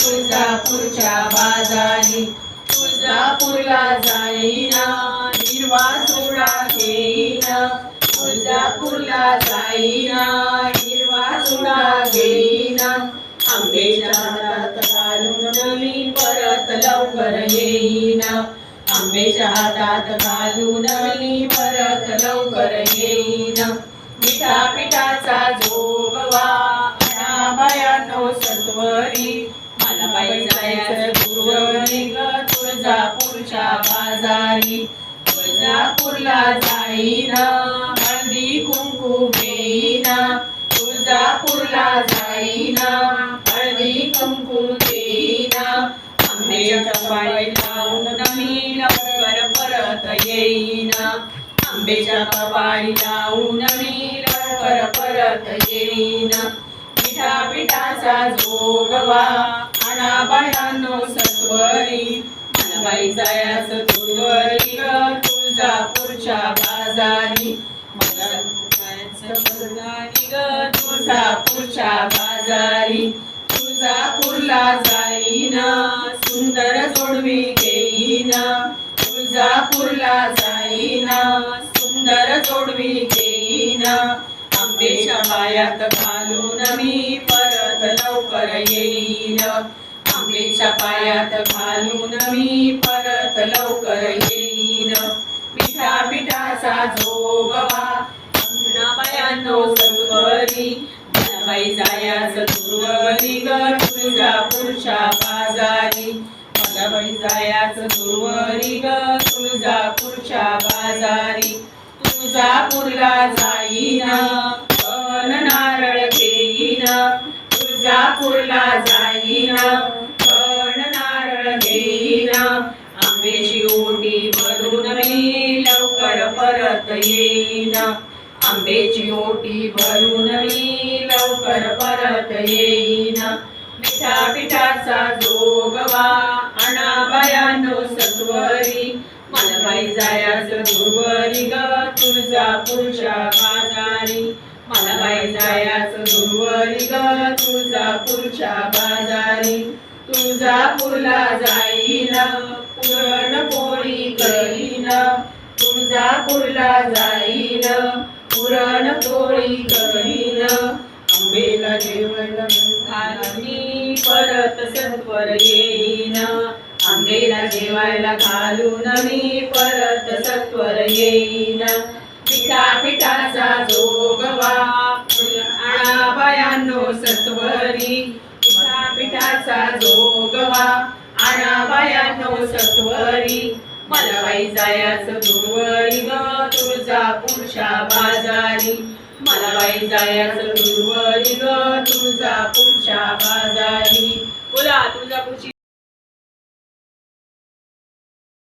तुळजापूरच्या बाजारी तुळजापूरला जाईना हिरवा सोडा घेईना. तुळजापूरला जाईना हिरवा सोडा घेईना. आंबेच्या हातात घालून मी परत लवकर येईना. आंबेच्या हातात घालून मी परत लवकर येईना बायानो सत्वरी. मला बाई जायचं गुरुवरी ग तुळजापूरच्या बाजारी. तुळजापूरला जाईना हळदी कुंकू घेईना तुळजापूरला जाईना हळदी कुंकू देईना. आंबेच्या पाळी लावून मी लवकर परत येईना. आंबेच्या कपाळी लावून मी लवकर परत येईना. पिठा जोगवा आणा बायानो सत्वरी. मनबाई जायाच ग. तुळजापूरच्या बाजारी. ग. तुळजापूरच्या बाजारी. तुळजापूरला जाईना. सुंदर जोडवी घेईना. तुळजापूरला जाईना. सुंदर जोडवी घेईना. पायात घालून मी परत लवकर येईन. आंबेच्या पायात घालून मी परत लवकर येईन. पिठा पिठाचा जोगवा बायानो सत्वरी. बाई जायाच दुर्वरी ग तुळजापूरच्या बाजारी. बाई जायाच दुर्वरी ग तुळजापूरच्या बाजारी. तुळजापूरला जाईना. तुळजापूरला जाईन. पण नारळ घेईन. आंब्याची ओटी भरून मी लवकर परत येईन. आंब्याची ओटी भरून मी लवकर परत येईन. मिठा पिठाचा जोगवा आणा बयानो सत्वरी. मला बाई दुर्वरी ग तुळजापूरच्या बाजारी. मला बाई जायाचं ग तुळजापूरच्या बाजारी. तुळजापूरला जाईना पुरणपोळी करीन. तुळजापूरला जाईन पुरणपोळी करीन. आंबेला जेवण घालून परत सत्वर येईन. आंबेला जेवायला घालून मी परत सत्वर येईन. पिठा पिठाचा असा जोगवा आणा बायानो सत्वरी मला बाई जायाचं दुर्वरी ग. पुरुषा बाजारी. मला बाई जायाचं दुर्वरी ग. पुरुषा बाजारी. बोला तुळजापूरची